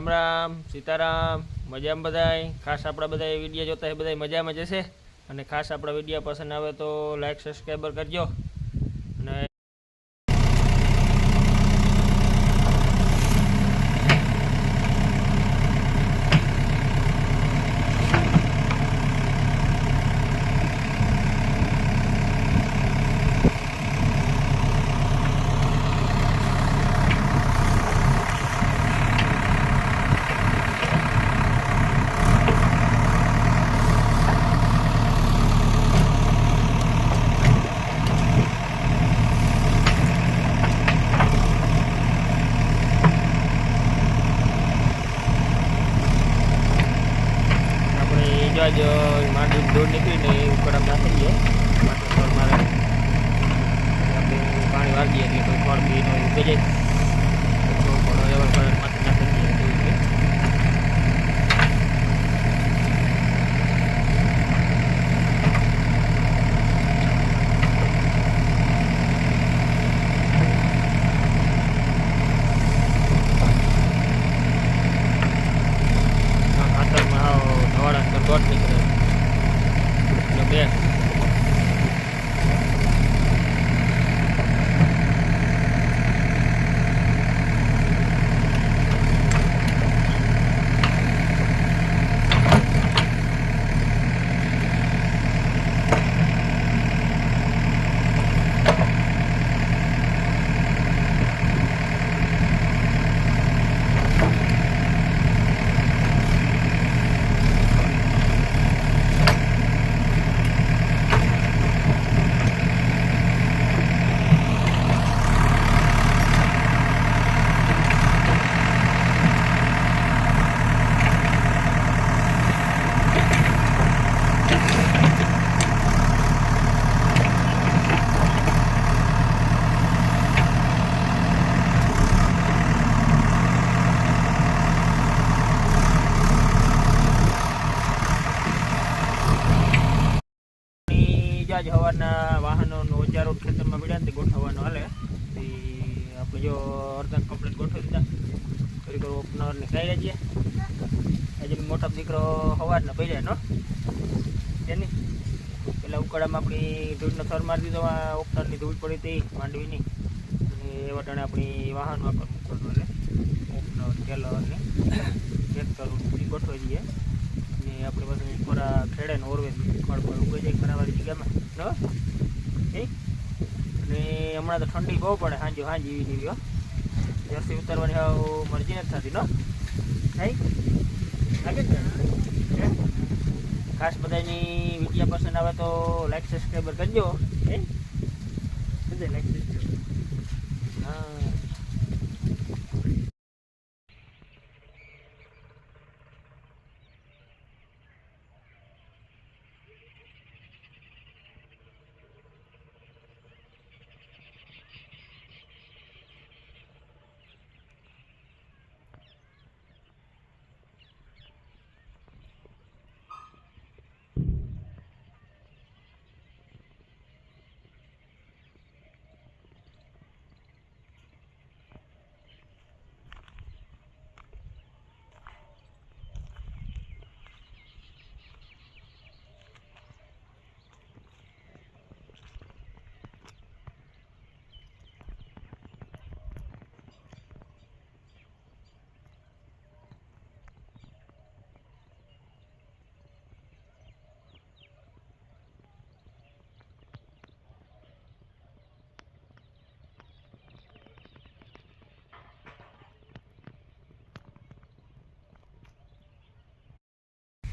રામ રામ, સીતારામ, મજામાં બધાય? ખાસ આપણા બધા વીડિયો જોતા એ બધા મજામાં જશે અને ખાસ આપણા વીડિયો પસંદ આવે તો લાઈક સબસ્ક્રાઈબર કરજો અને આપણે જ માંડવી દૂર નીકળીને ઉકળામ નાખી દઈએ. માટે ફળ મારે પાણી વાળીએ એટલે કોઈ ફળ બી નો ઉગે જાય. તો ફળો એવા ફળ માથે નાખી દઈએ તો ઉગે. આ ખાતરમાં હાવ દોઢ નીકળે એટલે બે. ઈ જો આજ સવારના વાહનોનો ઓજારો ખેતરમાં પડ્યા તે ગોઠવવાનો હાલે. આપણે જો અર્ધન કમ્પ્લીટ ગોઠવી દીધા. થોડીક ઓપનર ને ખાઈ લેજે આજે મોટા દીકરો સવારના પડ્યા નો. એની પેલા ઉકાળામાં આપણી ધૂળનો થર મારી દીધો ઓપનરની ધૂળ પડી હતી માંડવીની. અને એ વટાણે આપણી વાહન વાપર મૂકવાનું એટલે ઓપનર ટેલર ચેક કરવું બધી ગોઠવી દઈએ. ને આપણે પાસે ખોરા ખેડે ને ઓરવે ખડ પર ઉગે જાય ખરાવાળી જગ્યામાં. નો એ અને હમણાં તો ઠંડી બહુ પડે, હાંજી હાંજી એવી હો. જર્સી ઉતારવાની હાવ મરજી નથી થતી નો થઈ ખાસ બધાની વીડિયો પસંદ આવે તો લાઈક સબસ્ક્રાઈબર કરજો, હે. બધા લાઈક સબસ્ક્રાઈબર હા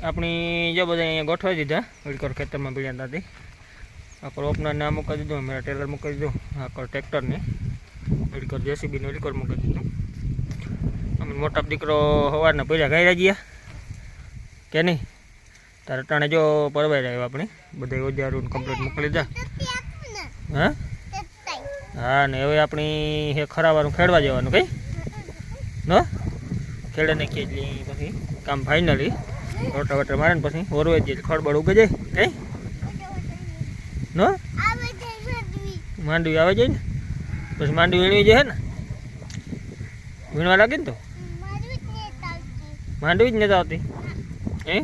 આપણી જો બધા અહીંયા ગોઠવાઈ દીધા વિડકોર ખેતરમાં પીડ્યા હતી આકર ઓપનર આ મૂકી દીધું મેરા ટેલર મૂકી દીધું આકર ટ્રેક્ટરને વિડકોર જેસીબીને વિડકોર મૂકી દીધું. અમે મોટા દીકરો સવારના પહેલાં ગાયરા ગયા. કે નહીં? તારે ટાણે જો પરવાઈ રહ્યો આપણે. બધા ઓજારું કમ્પ્લીટ મોકલી દીધા હા? હા, ને હવે આપણી હે ખરાવાનું ખેડવા જવાનું, કઈ? ન? ખેડે નાખીએ એટલે પછી. કામ ફાઇનલી રોટા વટા મારે ને પછી ઓરવે જ ખડબડ ઉગે જાય કઈ નો? માંડવી આવે જાય ને? પછી માંડવી વીણવી જાય ને? વીણવા લાગે ને તો? માંડવી જ નથી આવતી હે?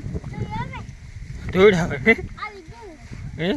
ધોઈડ આવે હે?